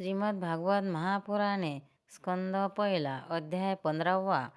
श्रीमद भागवत महापुराणे स्कंद पहिला अध्याय पंधरावा.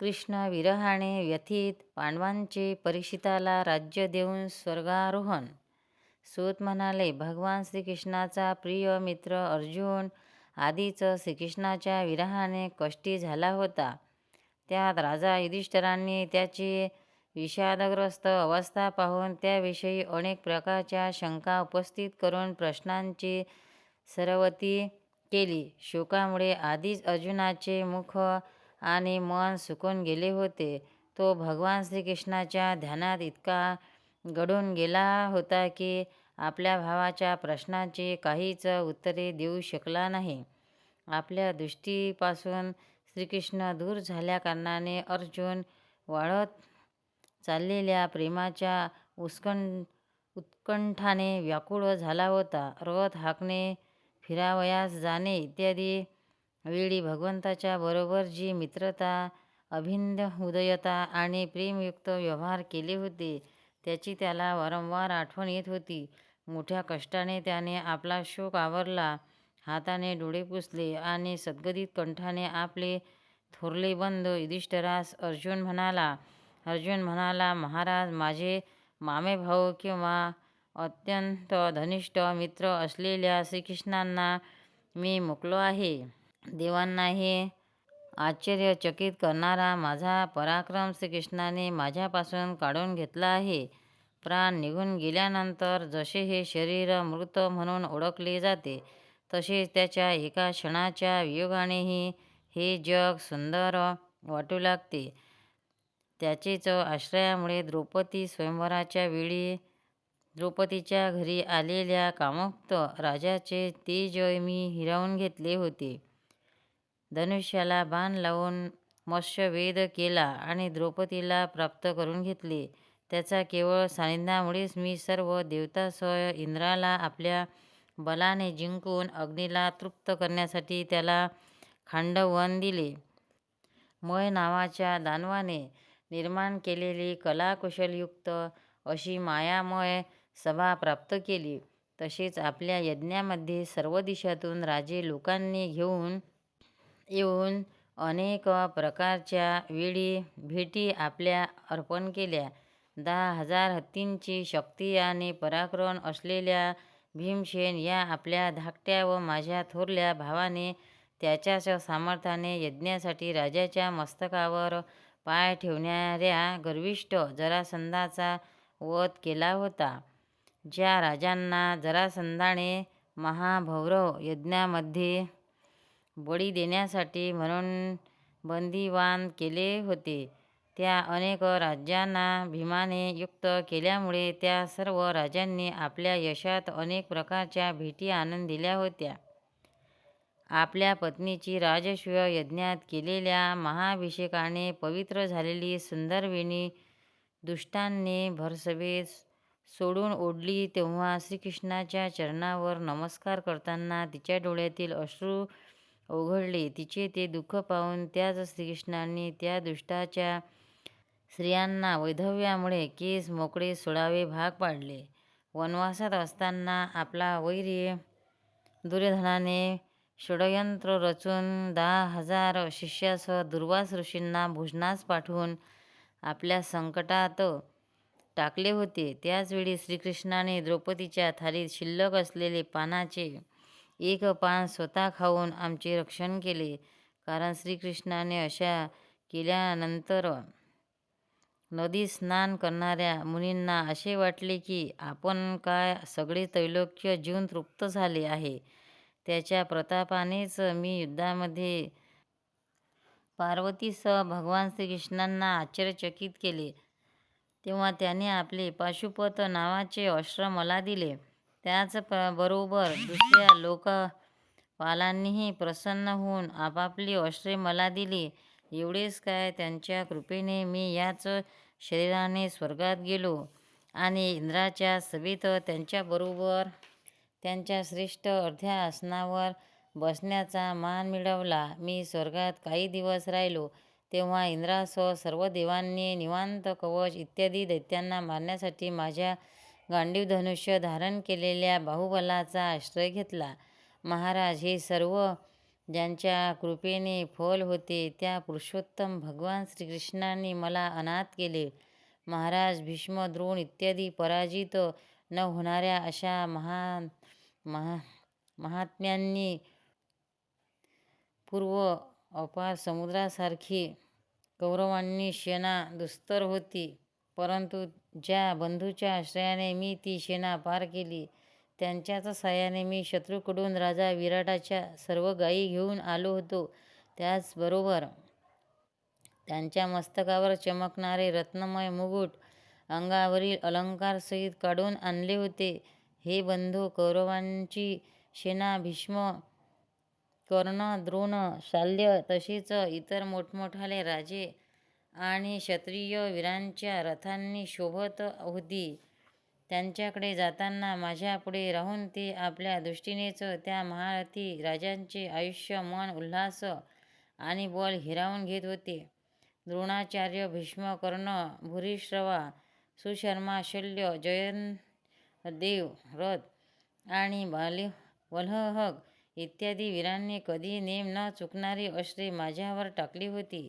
कृष्ण विरहाने व्यथित पांडवांचे परीक्षिताला राज्य देऊन स्वर्गारोहण. सूत म्हणाले भगवान श्रीकृष्णाचा प्रिय मित्र अर्जुन आधीच श्रीकृष्णाच्या विरहाने कष्टी झाला होता. त्यात राजा युधिष्ठिरांनी त्याची विषादग्रस्त अवस्था पाहून त्याविषयी अनेक प्रकारच्या शंका उपस्थित करून प्रश्नांची सरवती केली. शोकामुळे आधीच अर्जुनाचे मुख आणि मन सुकून गेले होते. तो भगवान श्रीकृष्णाच्या ध्यानात इतका गढून गेला होता की आपल्या भावाच्या प्रश्नांची काहीच उत्तरे देऊ शकला नाही. आपल्या दृष्टीपासून श्रीकृष्ण दूर झाल्याकारणाने अर्जुन वाढत चाललेल्या प्रेमाच्या उत्कं उत्कंठाने व्याकुळ झाला होता. रथ हाकणे फिरावयास जाणे इत्यादी. वेळी भगवंताच्या बरोबर जी मित्रता अभिंद उदयता आणि प्रेमयुक्त व्यवहार केले होते त्याची त्याला वारंवार आठवण येत होती. मोठ्या कष्टाने त्याने आपला शोक आवरला. हाताने डोळे पुसले आणि सद्गदित कंठाने आपले थोरले बंद युधिष्ठिरास अर्जुन म्हणाला अर्जुन म्हणाला महाराज माझे मामे भाऊ किंवा अत्यंत धनिष्ठ मित्र असलेल्या श्रीकृष्णांना मी मुकलो आहे. देवांना हे आश्चर्यचकित करणारा माझा पराक्रम श्रीकृष्णाने माझ्यापासून काढून घेतला आहे. प्राण निघून गेल्यानंतर जसे हे शरीर मृत म्हणून ओळखले जाते तसेच त्याच्या एका क्षणाच्या वियोगानेही हे जग सुंदर वाटू लागते. त्याचेच आश्रयामुळे द्रौपदी स्वयंवराच्या वेळी द्रौपदीच्या घरी आलेल्या कामोक्त राजाचे तेजय मी हिरावून घेतले होते. धनुष्याला बाण लावून मत्स्यवेद केला आणि द्रौपदीला प्राप्त करून घेतले. त्याचा केवळ सानिध्यामुळेच मी सर्व देवतासह इंद्राला आपल्या बलाने जिंकून अग्नीला तृप्त करण्यासाठी त्याला खांडवन दिले. मय नावाच्या दानवाने निर्माण केलेली कलाकुशलयुक्त अशी मायामय सभा प्राप्त केली. तसेच आपल्या यज्ञामध्ये सर्व दिशातून राजे लोकांनी घेऊन येऊन अनेक प्रकारच्या वेळी भेटी आपल्या अर्पण केल्या. दहा हजार हत्तींची शक्ती आणि पराक्रम असलेल्या भीमसेन या आपल्या धाकट्या व माझ्या थोरल्या भावाने त्याच्याच सामर्थ्याने यज्ञासाठी राजाच्या मस्तकावर पाय ठेवणाऱ्या गर्विष्ठ जरासंधाचा वध केला होता. ज्या राजांना जरासंधाने महाभौरव यज्ञामध्ये बळी देण्यासाठी म्हणून बंदिवान केले होते त्या अनेक राज्यांना भीमाने युक्त केल्यामुळे त्या सर्व राजांनी आपल्या यशात अनेक प्रकारच्या भेटी आणून दिल्या होत्या. आपल्या पत्नीची राजस्व यज्ञात केलेल्या महाभिषेकाने पवित्र झालेली सुंदरवेणी दुष्टांनी भरसभेत सोडून ओढली तेव्हा श्रीकृष्णाच्या चरणावर नमस्कार करताना तिच्या डोळ्यातील अश्रू ओघळले. तिचे ते दुःख पाहून त्याच श्रीकृष्णांनी त्या दुष्टाच्या स्त्रियांना वैधव्यामुळे केस मोकळे सोडावे भाग पाडले. वनवासात असताना आपला वैरी दुर्योधनाने षडयंत्र रचून दहा हजार शिष्यासह दुर्वास ऋषींना भोजनास पाठवून आपल्या संकटात टाकले होते. त्याचवेळी श्रीकृष्णाने द्रौपदीच्या थालीत शिल्लक असलेले पानाचे एक पान स्वतः खाऊन आमचे रक्षण केले. कारण श्रीकृष्णाने अशा केल्यानंतर नदीत स्नान करणाऱ्या मुनींना असे वाटले की आपण काय सगळे त्रैलोक्य जीवन तृप्त झाले आहे. त्याच्या प्रतापानेच मी युद्धामध्ये पार्वतीसह भगवान श्रीकृष्णांना आश्चर्यचकित केले. तेव्हा त्याने आपले पाशुपत नावाचे अश्र मला दिले. त्याच बरोबर दुसऱ्या लोकपालांनीही प्रसन्न होऊन आपापली अश्रे मला दिली. एवढेच काय त्यांच्या कृपेने मी याच शरीराने स्वर्गात गेलो आणि इंद्राच्या सभेत त्यांच्याबरोबर त्यांच्या श्रेष्ठ अर्ध्या आसनावर बसण्याचा मान मिळवला. मी स्वर्गात काही दिवस राहिलो. तेव्हा इंद्रासह सर्व देवांनी निवांत कवच इत्यादी दैत्यांना मारण्यासाठी माझ्या गांडीव धनुष्य धारण केलेल्या बाहुबलाचा आश्रय घेतला. महाराज हे सर्व ज्यांच्या कृपेने फल होते त्या पुरुषोत्तम भगवान श्रीकृष्णांनी मला अनाथ केले. महाराज भीष्म द्रोण इत्यादी पराजित न होणाऱ्या अशा महा महा महात्म्यांनी पूर्व अपार समुद्रासारखी कौरवांनी सेना दुस्तर होती परंतु ज्या बंधूच्या आश्रयाने मी ती सेना पार केली त्यांच्याच साह्याने मी शत्रूकडून राजा विराटाच्या सर्व गायी घेऊन आलो होतो. त्याचबरोबर त्यांच्या मस्तकावर चमकणारे रत्नमय मुकुट अंगावरील अलंकारसहित काढून आणले होते. हे बंधू कौरवांची सेना भीष्म कर्ण द्रोण शाल्य तसेच इतर मोठमोठाले राजे आणि क्षत्रिय वीरांच्या रथांनी शोभत होती. त्यांच्याकडे जाताना माझ्यापुढे राहून ते आपल्या दृष्टीनेच त्या महारथी राजांचे आयुष्य मन उल्हास आणि बल हिरावून घेत होते. द्रोणाचार्य भीष्म कर्ण भूरिश्रवा सुशर्मा शल्य जयदेव रथ आणि बाली वल्हहग इत्यादी वीरांनी कधी नेम न चुकणारी अश्रे माझ्यावर टाकली होती.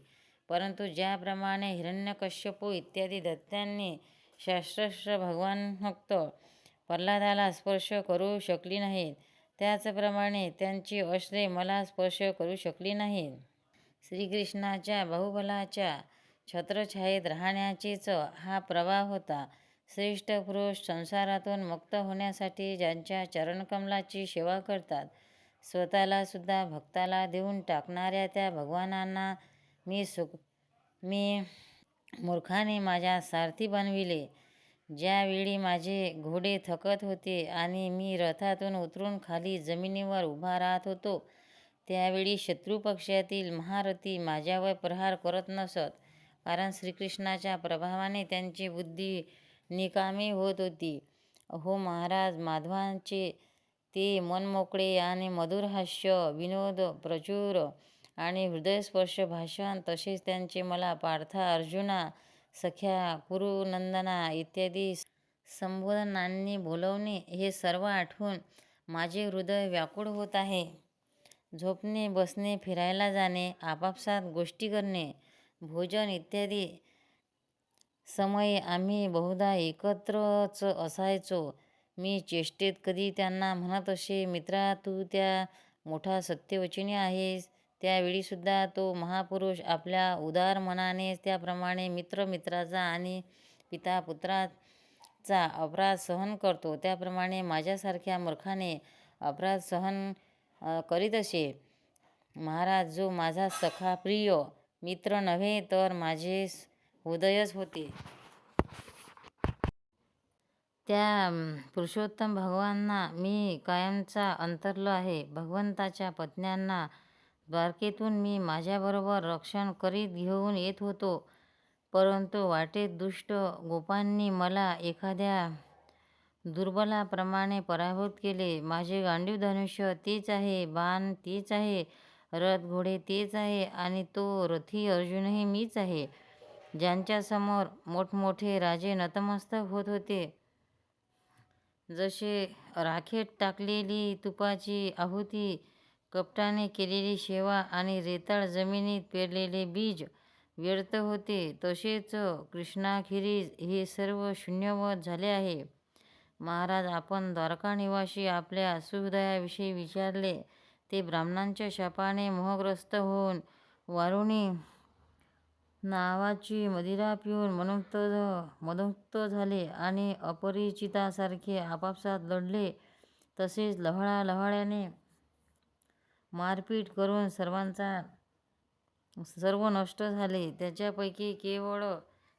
परंतु ज्याप्रमाणे हिरण्यकश्यपू इत्यादी दैत्यांनी भगवान भगवानभक्त प्रल्हादाला स्पर्श करू शकली नाहीत त्याचप्रमाणे त्यांची अश्रे मला स्पर्श करू शकली नाहीत. श्रीकृष्णाच्या बहुबलाच्या छत्रछायेत राहण्याचीच हा प्रवाह होता. श्रेष्ठ पुरुष संसारातून मुक्त होण्यासाठी ज्यांच्या चरणकमलाची सेवा करतात स्वतःलासुद्धा भक्ताला देऊन टाकणाऱ्या त्या भगवानांना मी सुख मी मूर्खाने माझ्या सारथी बनविले. ज्यावेळी माझे घोडे थकत होते आणि मी रथातून उतरून खाली जमिनीवर उभा राहत होतो त्यावेळी शत्रुपक्षातील महारथी माझ्यावर प्रहार करत नसत कारण श्रीकृष्णाच्या प्रभावाने त्यांची बुद्धी निकामी होत होती. हो महाराज माधवांचे ते मनमोकळे आणि मधुर हास्य विनोद प्रचुर आणि हृदयस्पर्श भाषण तसेच त्यांचे मला पार्था अर्जुना सख्या कुरुनंदना इत्यादी संबोधनांनी बोलवणे हे सर्व आठवून माझे हृदय व्याकुळ होत आहे. झोपणे बसणे फिरायला जाणे आपापसात गोष्टी करणे भोजन इत्यादी समयी आम्ही बहुधा एकत्रच असायचो. मी चेष्टेत कधी त्यांना म्हणत असे मित्रा तू त्या मोठा सत्यवचनी आहेस. त्यावेळीसुद्धा तो महापुरुष आपल्या उदार मनाने त्याप्रमाणे मित्र मित्राचा आणि पिता पुत्राचा अपराध सहन करतो. त्याप्रमाणे माझ्यासारख्या मूर्खाने अपराध सहन करीत असे. महाराज जो माझा सखा प्रिय मित्र नव्हे तर माझे हृदयच होते. त्या पुरुषोत्तम भगवांना मी कायमचा अंतरलो आहे. भगवंताच्या पत्न्यांना द्वारकेतून मी माझ्याबरोबर रक्षण करीत घेऊन येत होतो. परंतु वाटेत दुष्ट गोपांनी मला एखाद्या दुर्बलाप्रमाणे पराभूत केले. माझे गांडीव धनुष्य तेच आहे बाण तेच आहे रथ घोडे तेच आहे आणि तो रथी अर्जुनही मीच आहे. ज्यांच्यासमोर मोठमोठे राजे नतमस्तक होत होते. जसे राखेत टाकलेली तुपाची आहुती कपटाने केलेली सेवा आणि रेताळ जमिनीत पेरलेले बीज व्यर्थ होते तसेच कृष्णाखेरीज हे सर्व शून्यवत झाले आहे. महाराज आपण द्वारकानिवासी आपल्या सुहृदयाविषयी विचारले ते ब्राह्मणांच्या शापाने मोहग्रस्त होऊन वारुणी नावाची मदिरा पिऊन मनुक्त मदमुक्त झाले आणि अपरिचितासारखे आपापसात लढले. तसेच लव्हाळा लव्हाळ्याने मारपीट करून सर्वांचा सर्व नष्ट झाले. त्याच्यापैकी केवळ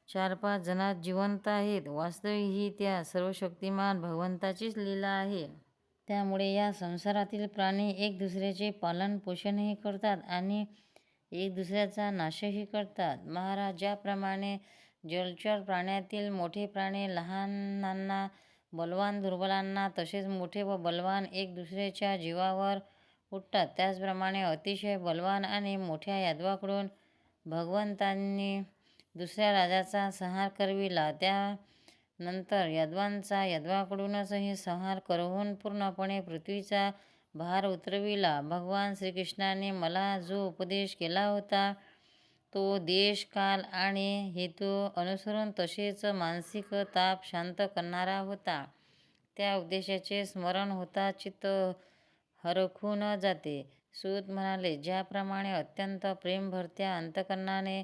चार पाच जणात जिवंत आहेत. वास्तविक ही त्या सर्वशक्तिमान भगवंताचीच लीला आहे. त्यामुळे या संसारातील प्राणी एक दुसऱ्याचे पालन पोषणही करतात आणि एक दुसऱ्याचा नाशही करतात. महाराज ज्याप्रमाणे जलचर प्राण्यातील मोठे प्राणी लहानांना बलवान दुर्बलांना तसेच मोठे व बलवान एक दुसऱ्याच्या जीवावर उठतात त्याचप्रमाणे अतिशय बलवान आणि मोठ्या यादवाकडून भगवंतांनी दुसऱ्या राजाचा संहार करविला. त्यानंतर यादवांचा यादवाकडूनही संहार करवून पूर्णपणे पृथ्वीचा भार उतरविला. भगवान श्रीकृष्णाने मला जो उपदेश केला होता तो देश, काल आणि हेतू अनुसरून तसेच मानसिक ताप शांत करणारा होता. त्या उपदेशाचे स्मरण होता चित्त हरखून जाते. सूत म्हणाले, ज्याप्रमाणे अत्यंत प्रेमभरत्या अंतःकरणाने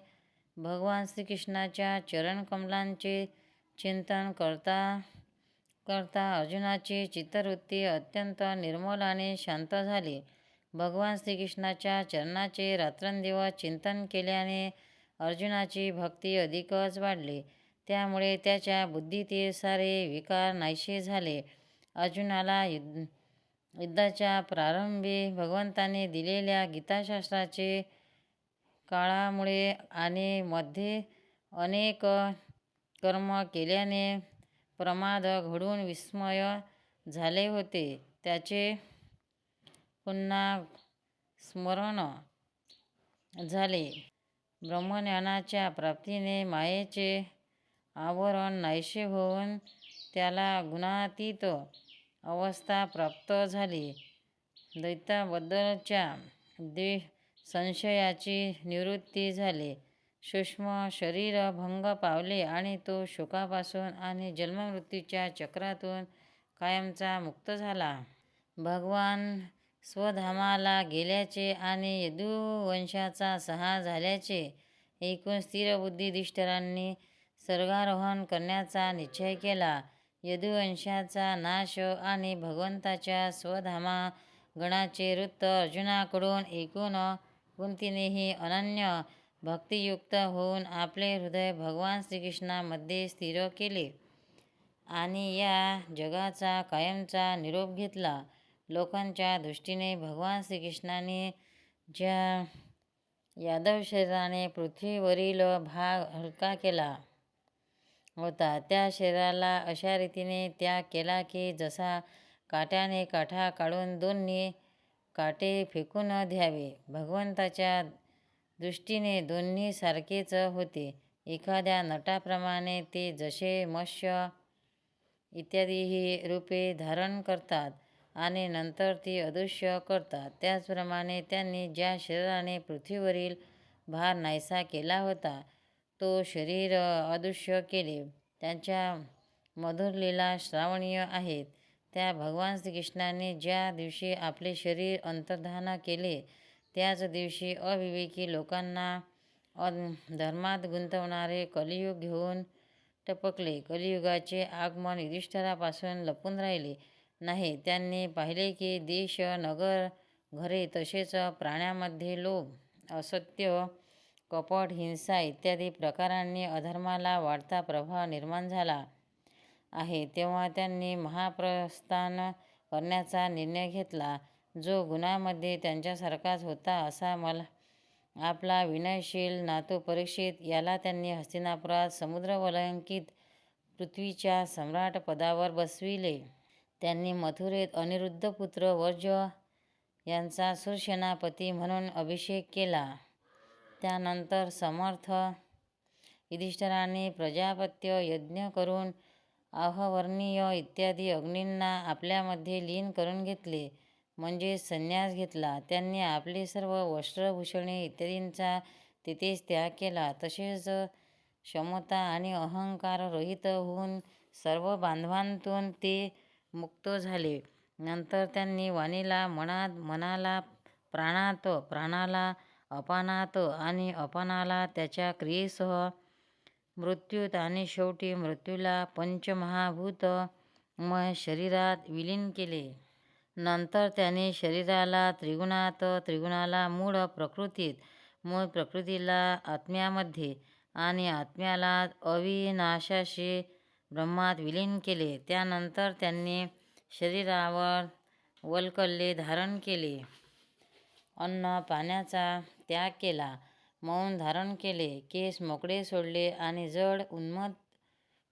भगवान श्रीकृष्णाच्या चरणकमलांचे चिंतन करता करता अर्जुनाची चित्तवृत्ती अत्यंत निर्मल आणि शांत झाली. भगवान श्रीकृष्णाच्या चरणाचे रात्रंदिवस चिंतन केल्याने अर्जुनाची भक्ती अधिकच वाढली. त्यामुळे त्याच्या बुद्धीतील सारे विकार नाहीसे झाले. अर्जुनाला युद्धाच्या प्रारंभी भगवंताने दिलेल्या गीताशास्त्राचे काळामुळे आणि मध्ये अनेक कर्म केल्याने प्रमाद घडून विस्मय झाले होते, त्याचे पुन्हा स्मरण झाले. ब्रह्मज्ञानाच्या प्राप्तीने मायेचे आवरण नाहीसे होऊन त्याला गुणातीत अवस्था प्राप्त झाली. द्वैताबद्दलच्या संशयाची निवृत्ती झाली. सूक्ष्म शरीर भंग पावले आणि तो शोकापासून आणि जन्ममृत्यूच्या चक्रातून कायमचा मुक्त झाला. भगवान स्वधामाला गेल्याचे आणि यदुवंशाचा सहा झाल्याचे एकूण स्थिरबुद्धी युधिष्ठिराने स्वर्गारोहण करण्याचा निश्चय केला. यदुवंशाचा नाश आणि भगवंताच्या स्वधामा गणाचे वृत्त अर्जुनाकडून एकूण कुंतीनेही अनन्य भक्तियुक्त होऊन आपले हृदय भगवान श्रीकृष्णामध्ये स्थिर केले आणि या जगाचा कायमचा निरोप घेतला. लोकांच्या दृष्टीने भगवान श्रीकृष्णाने ज्या यादव शरीराने पृथ्वीवरील भाग हलका केला होता, त्या शरीराला अशा रीतीने त्याग केला की जसा काट्याने काठा काढून दोन्ही काटे फेकून द्यावे. भगवंताच्या दृष्टीने दोन्ही सारखेच होते. एखाद्या नटाप्रमाणे ते जसे मत्स्य इत्यादी रूपे धारण करतात आणि नंतर ती अदृश्य करतात, त्याचप्रमाणे त्यांनी ज्या शरीराने पृथ्वीवरील भार नाहीसा केला होता, तो शरीर अदृश्य केले. त्यांच्या मधुर लीला श्रावणीय आहेत. त्या भगवान श्रीकृष्णाने ज्या दिवशी आपले शरीर अंतर्धान केले, त्याच दिवशी अविवेकी लोकांना धर्मात गुंतवणारे कलियुग घेऊन टपकले. कलियुगाचे आगमन युधिष्ठिरापासून लपून राहिले नाही. त्यांनी पाहिले की देश, नगर, घरे तसेच प्राण्यामध्ये लोभ, असत्य, कपट, हिंसा इत्यादी प्रकारांनी अधर्माला वाढता प्रभाव निर्माण झाला आहे. तेव्हा त्यांनी महाप्रस्थान करण्याचा निर्णय घेतला. जो गुणांमध्ये त्यांच्यासारखाच होता असा मला आपला विनयशील नातू परीक्षित याला त्यांनी हस्तिनापुरात समुद्रवलंकित पृथ्वीच्या सम्राटपदावर बसविले. त्यांनी मथुरेत अनिरुद्ध पुत्र वर्ज्य यांचा सुरसेनापती म्हणून अभिषेक केला. त्यानंतर समर्थ युधिष्ठिराने प्रजापत्य यज्ञ करून अहवर्णीय इत्यादी अग्नींना आपल्यामध्ये लीन करून घेतले, म्हणजेच संन्यास घेतला. त्यांनी आपले सर्व वस्त्रभूषणे इत्यादींचा तेथेच त्याग केला. तसेच क्षमता आणि अहंकार रहित होऊन सर्व बांधवांतून ते मुक्त झाले. नंतर त्यांनी वाणीला मनात, मनाला प्राणात, प्राणाला अपानात आणि अपानाला त्याच्या क्रियेसह मृत्यूत आणि शेवटी मृत्यूला पंचमहाभूतमय शरीरात विलीन केले. नंतर त्याने शरीराला त्रिगुणात, त्रिगुणाला मूळ प्रकृतीत, मूळ प्रकृतीला आत्म्यामध्ये आणि आत्म्याला अविनाशाशी ब्रह्मात विलीन केले. त्यानंतर त्यांनी शरीरावर वलकल्ले धारण केले, अन्न-पाण्याचा त्याग केला, मौन धारण केले, केस मोकळे सोडले आणि जड उन्मत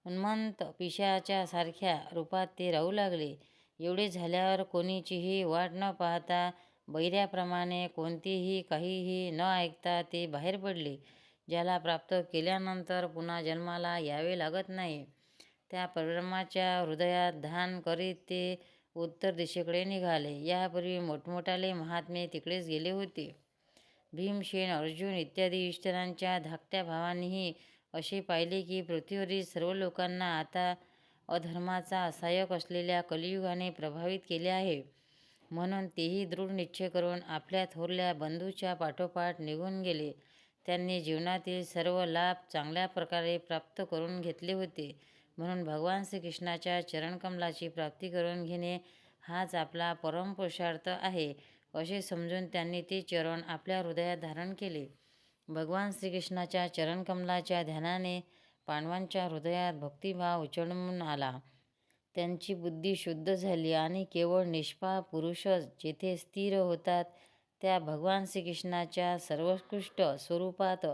उन्मंत पिशाच्या सारख्या रूपात ते राहू लागले. एवढे झाल्यावर कोणीचीही वाट न पाहता बैऱ्याप्रमाणे कोणतेही काहीही न ऐकता ते बाहेर पडले. ज्याला प्राप्त केल्यानंतर पुन्हा जन्माला यावे लागत नाही, त्या परब्रह्माच्या हृदयात ध्यान करीत ते उत्तर दिशेकडे निघाले यापूर्वी मोठमोठाले महात्मे तिकडेच गेले होते भीमसेन अर्जुन इत्यादी युधिष्ठिरांच्या धाकट्या भावांनीही असे पाहिले की पृथ्वीवरील सर्व लोकांना आता अधर्माचा असहाय्यक असलेल्या कलियुगाने प्रभावित केले आहे. म्हणून तेही दृढ निश्चय करून आपल्या थोरल्या बंधूच्या पाठोपाठ निघून गेले. त्यांनी जीवनातील सर्व लाभ चांगल्या प्रकारे प्राप्त करून घेतले होते. म्हणून भगवान श्रीकृष्णाच्या चरणकमलाची प्राप्ती करून घेणे हाच आपला परमपुरुषार्थ आहे असे समजून त्यांनी ते चरण आपल्या हृदयात धारण केले. भगवान श्रीकृष्णाच्या चरणकमलाच्या ध्यानाने पांडवांच्या हृदयात भक्तिभाव उचलून आला. त्यांची बुद्धी शुद्ध झाली आणि केवळ निष्पाप पुरुषच जेथे स्थिर होतात त्या भगवान श्रीकृष्णाच्या सर्वोत्कृष्ट स्वरूपात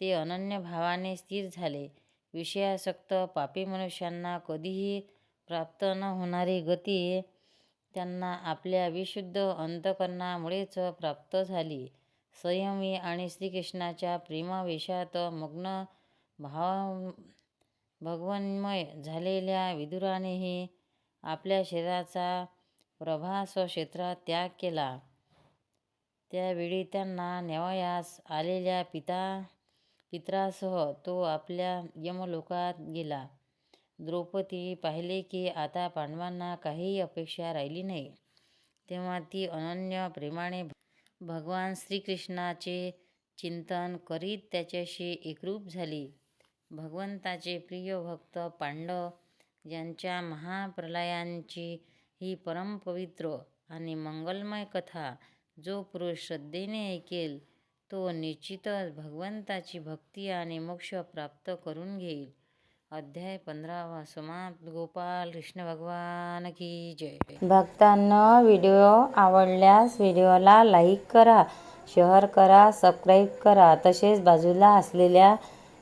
ते अनन्य भावाने स्थिर झाले. विषयासक्त पापी मनुष्यांना कधीही प्राप्त न होणारी गती त्यांना आपल्या विशुद्ध अंतकरणामुळेच प्राप्त झाली. संयमी आणि श्रीकृष्णाच्या प्रेमावेशात मग्न भाव भगवन्मय झालेल्या विदुरानेही आपल्या शरीराचा प्रभास क्षेत्रात त्याग केला. त्यावेळी त्यांना नेवायास आलेल्या पिता पित्रासह तो आपल्या यमलोकात गेला. द्रौपदी पाहिले की आता पांडवांना काहीही अपेक्षा राहिली नाही. तेव्हा ती अनन्य प्रेमाने भगवान श्रीकृष्णाचे चिंतन करीत त्याच्याशी एकरूप झाली. भगवंताचे प्रिय भक्त पांडव यांच्या महाप्रलयांची ही परमपवित्र आणि मंगलमय कथा जो पुरुष श्रद्धेने ऐकेल तो निश्चितच भगवंताची भक्ती आणि मोक्ष प्राप्त करून घेईल. अध्याय पंधरावा समाप्त. गोपाल कृष्ण भगवान की जय. भक्तांना व्हिडिओ आवडल्यास व्हिडिओला लाईक करा शेअर करा सबस्क्राईब करा. तसेच बाजूला असलेल्या